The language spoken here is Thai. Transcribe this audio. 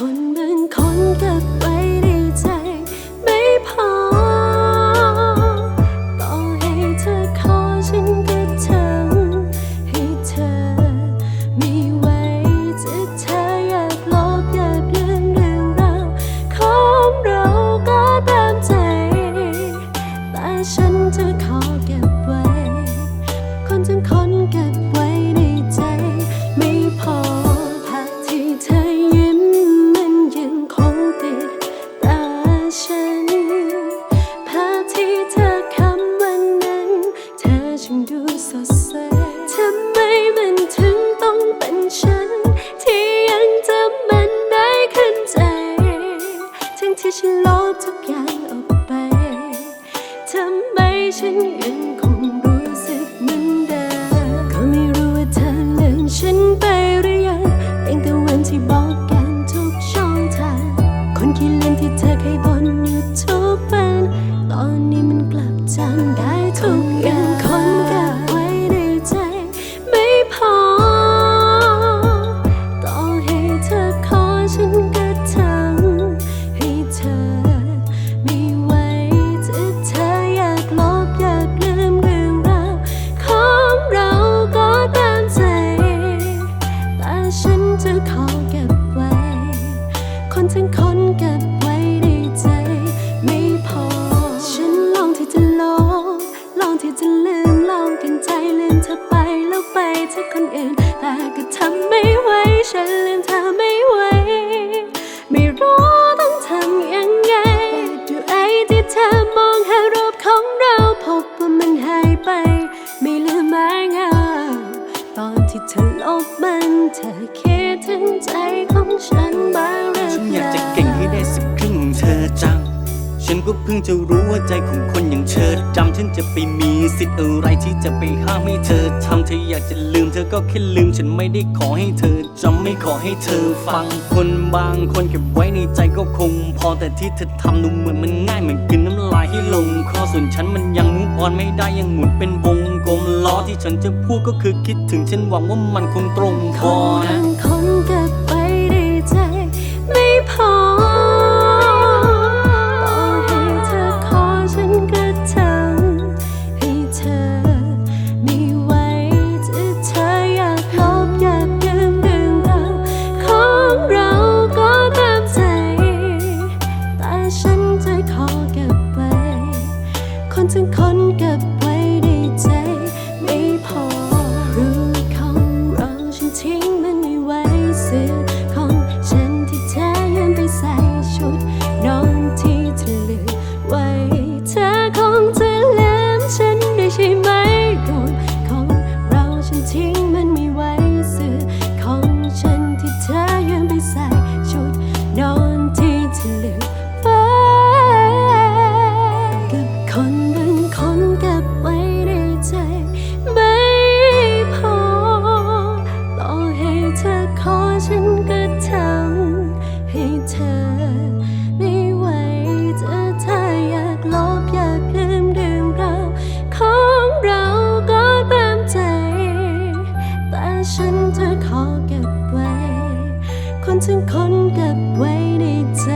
คนบางคนเก็บไว้ในใจไม่พอ ต่อให้เธอขอฉันก็ทำให้เธอมีไว้จะเธออยากลบอยากลืมเรื่องราวของเราก็ตามใจ แต่ฉันจะขอเก็บไว้ คนทั้งคนเก็บไว้ ที่ฉันลบทุกอย่างออกไปทำไมฉันยังคง แล้วไปเธอคนอื่น แต่ก็ทำไม่ไหวฉันลืมเธอไม่ไหวไม่รู้ต้องทำยังไงดูไอ้ที่เธอมองหารูปของเราพบว่ามันหายไป ไม่เหลือแม้เงาตอนที่เธอลบมันเธอคิดถึงใจของฉันบ้าง ฉันก็เพิ่งจะรู้ว่าใจของคนอย่างเธอจำฉันจะไปมีสิทธิ์อะไรที่จะไปห้ามให้เธอทำเธออยากจะลืมเธอก็แค่ลืม ฉันไม่ได้ขอให้เธอจำไม่ขอให้เธอฟังคนบางคนเก็บไว้ในใจก็คง พอแต่ที่เธอทำดูเหมือนมันง่ายเหมือนกินน้ำลายให้ลงคอส่วนฉันมันยังมุกออนไม่ได้ยังหมุนเป็นวงกลมล้อที่ฉันจะพูดก็คือคิดถึงฉันหวังว่ามันคงตรงพคอนะคนเก็บ ทั้งคนเก็บ ขอเก็บไว้ คนทั้งคนเก็บไว้ในใจ